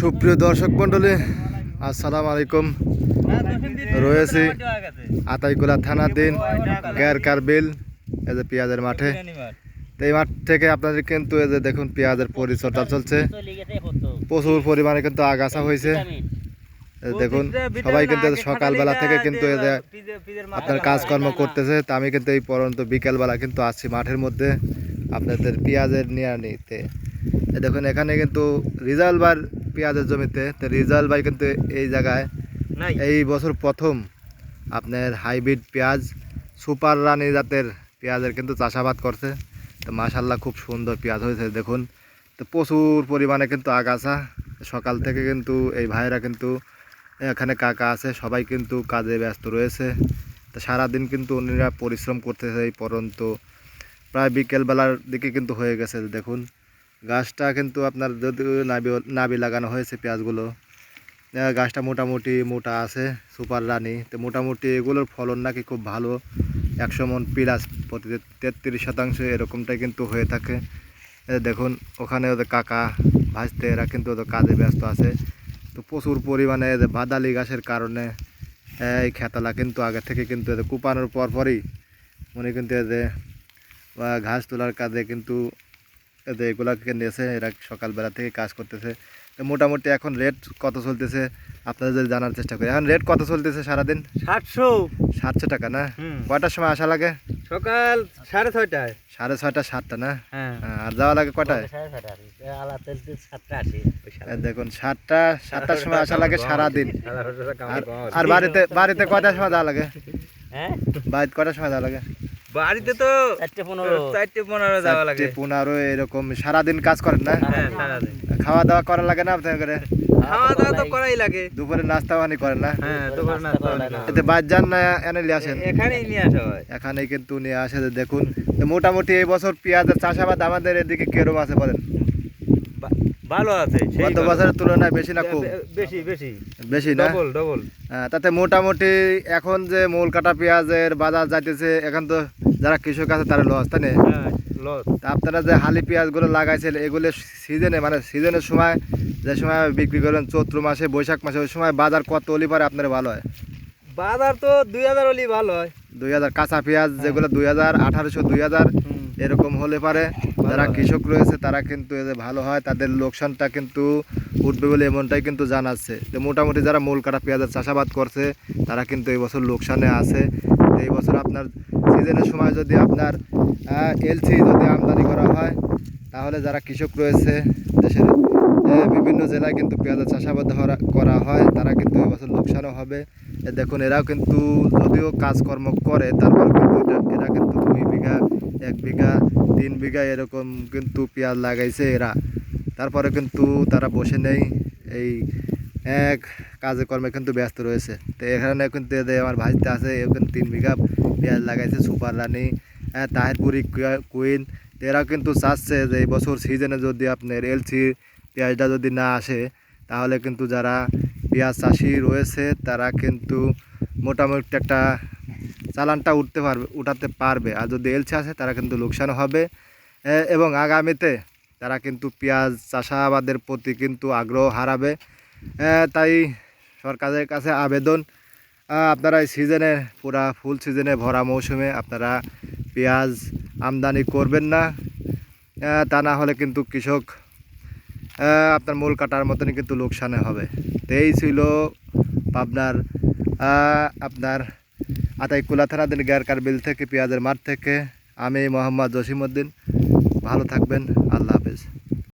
সুপ্রিয় দর্শক মন্ডলী আসসালামু আলাইকুম। রয়েছি আতাইকুলা থানাধীন গ্যারকার বিল, এই যে পেঁয়াজের মাঠে। এই মাঠ থেকে আপনাদের কিন্তু এই যে দেখুন পেঁয়াজের পরিচর্যা চলছে। প্রচুর পরিমাণে কিন্তু আগাছা হয়েছে। দেখুন, সবাই কিন্তু সকালবেলা থেকে কিন্তু এই যে আপনার কাজকর্ম করতেছে। তা আমি কিন্তু এই পরন্ত বিকেলবেলা কিন্তু আসছি মাঠের মধ্যে। আপনাদের পেঁয়াজের নিয়ে নিতে দেখুন, এখানে কিন্তু রিজাল বার পেঁয়াজের জমিতে তো রিজাল ভাই কিন্তু এই জায়গায় এই বছর প্রথম আপনার হাইব্রিড পেঁয়াজ সুপার রানী জাতের পেঁয়াজের কিন্তু চাষাবাদ করছে। তো মাশাল্লাহ খুব সুন্দর পেঁয়াজ হয়েছে দেখুন। তো প্রচুর পরিমাণে কিন্তু আগাছা সকাল থেকে কিন্তু এই ভাইরা কিন্তু এখানে কাকা আছে সবাই কিন্তু কাজে ব্যস্ত রয়েছে। তো সারাদিন কিন্তু উনিরা পরিশ্রম করতেছে এই পরন্ত প্রায় বিকেলবেলার দিকে কিন্তু হয়ে গেছে দেখুন। গাছটা কিন্তু আপনার যদি নাবি নাবি লাগানো হয়েছে পেঁয়াজগুলো গাছটা মোটামুটি মোটা আছে, সুপার রানি। তো মোটামুটি এগুলোর ফলন নাকি খুব ভালো। একশো মন পিলাস প্রতি তেত্রিশ শতাংশ এরকমটাই কিন্তু হয়ে থাকে। দেখুন, ওখানে ওদের কাকা ভাজতে, এরা কিন্তু ওদের কাজে ব্যস্ত আছে। তো প্রচুর পরিমাণে এদের বাদালি গাছের কারণে এই খেতলা কিন্তু আগে থেকে কিন্তু এদের কুপানোর পর পরই মনে কিন্তু এদের ঘাস তোলার কাজে কিন্তু এদের এগুলাকে নিয়েছে এরা সকালবেলা থেকে কাজ করতেছে। তো মোটামুটি এখন রেট কত চলতেছে আপনাদের যদি জানার চেষ্টা করি। এখন রেট কত চলতেছে সারাদিন? সাতশো। সাতশো টাকা না? কয়টার সময় আসা লাগে? সকাল সাড়ে ছয়টায়। সাড়ে ছয়টা সাতটা না? হ্যাঁ। আর যাওয়া লাগে কটায়? দেখুন সাতটা সাতটার সময় আসা লাগে সারাদিন। আর আর বাড়িতে বাড়িতে কয়টার সময় যাওয়া লাগে? হ্যাঁ? বাড়িতে কয়টার সময় যাওয়া লাগে? বাড়িতে তো চারটে পনেরো। চারটে পনেরো যাওয়া লাগে। পনেরো এরকম সারাদিন কাজ করেন না? হ্যাঁ খাওয়া দাওয়া করা লাগে না আপনার করে খাওয়া দাওয়া তো করাই লাগে। দুপুরে নাস্তা পানি করেন না? হ্যাঁ নাস্তা এতে বাদ যান না এনে নিয়ে আসেন। এখানেই নিয়ে আসা হয়। এখানে কিন্তু নিয়ে আসে দেখুন মোটামুটি এই বছর পেঁয়াজের চাষাবাদ আমাদের এদিকে কেরম আছে বলেন? ভালো আছে গত বছরের তুলনায় বেশি না কম বে- বেশি বেশি। বেশি না? Double double. হ্যাঁ, তাতে মোটামুটি এখন যে মূল কাটা পেঁয়াজের বাজার যাইতেছে এখন তো যারা কৃষক আছে তারা লস তাই না? হ্যাঁ আপনারা যে হালি পেঁয়াজগুলো লাগাইছেন এগুলো সিজনে মানে সিজনের সময় যে সময় বিক্রি করেন চৈত্র মাসে বৈশাখ মাসে ওই সময় বাজার কত হলে পারে আপনার ভালো হয়? বাজার তো দুই হাজার হলি ভালো হয়। দুই হাজার কাঁচা পেঁয়াজ যেগুলো দুই হাজার আঠারোশো দুই হাজার এরকম হলে পারে। যারা কৃষক রয়েছে তারা কিন্তু ভালো হয় তাদের লোকসানটা কিন্তু উঠবে বলে এমনটাই কিন্তু জানাচ্ছে। তো মোটামুটি যারা মূল কাটা পেঁয়াজের চাষাবাদ করছে তারা কিন্তু এবছর লোকসানে আছে। তো এই বছর আপনার সিজনের সময় যদি আপনার এলসি যদি আমদানি করা হয়, তাহলে যারা কৃষক রয়েছে, দেশের বিভিন্ন জেলায় কিন্তু পেঁয়াজের চাষাবাদ করা হয়, তারা কিন্তু এই বছর লোকসানও হবে। দেখুন, এরাও কিন্তু যদিও কাজকর্ম করে, তারপর কিন্তু এরা কিন্তু দুই বিঘা, এক বিঘা, তিন বিঘা এরকম কিন্তু পেঁয়াজ লাগাইছে এরা। তারপরে কিন্তু তারা বসে নেই এই এক কাজে কর্মে কিন্তু ব্যস্ত রয়েছে। তো এখানে কিন্তু আমার ভাইতে আছে কিন্তু তিন বিঘা পেঁয়াজ লাগাইছে, সুপার রানি হ্যাঁ তাহেরপুরি কুইন। এরা কিন্তু চাচ্ছে যে এই বছর সিজনে যদি আপনার এলসি পেঁয়াজটা যদি না আসে, তাহলে কিন্তু যারা পেঁয়াজ চাষি রয়েছে, তারা কিন্তু মোটামুটি একটা চালানটা উঠতে পারবে, উঠাতে পারবে। আর যদি এলসি আসে, তারা কিন্তু লোকসান হবে। এবং আগামীতে তারা কিন্তু পেঁয়াজ চাষাবাদের প্রতি কিন্তু আগ্রহ হারাবে। তাই সরকারের কাছে আবেদন। আপনারা এই সিজনে পুরা ফুল সিজনে ভরা মৌসুমে আপনারা পেঁয়াজ আমদানি করবেন না। তা না হলে কিন্তু কৃষক আপনার মূল কাটার মতনই কিন্তু লোকসানে হবে। তো এই ছিল পাবনার আ, আপনার আতাইকুলা থানাধীন গ্যারকার বিল থেকে পেঁয়াজের মাঠ থেকে। আমি মোহাম্মদ জসিমউদ্দিন। ভালো থাকবেন। আল্লাহ হাফেজ।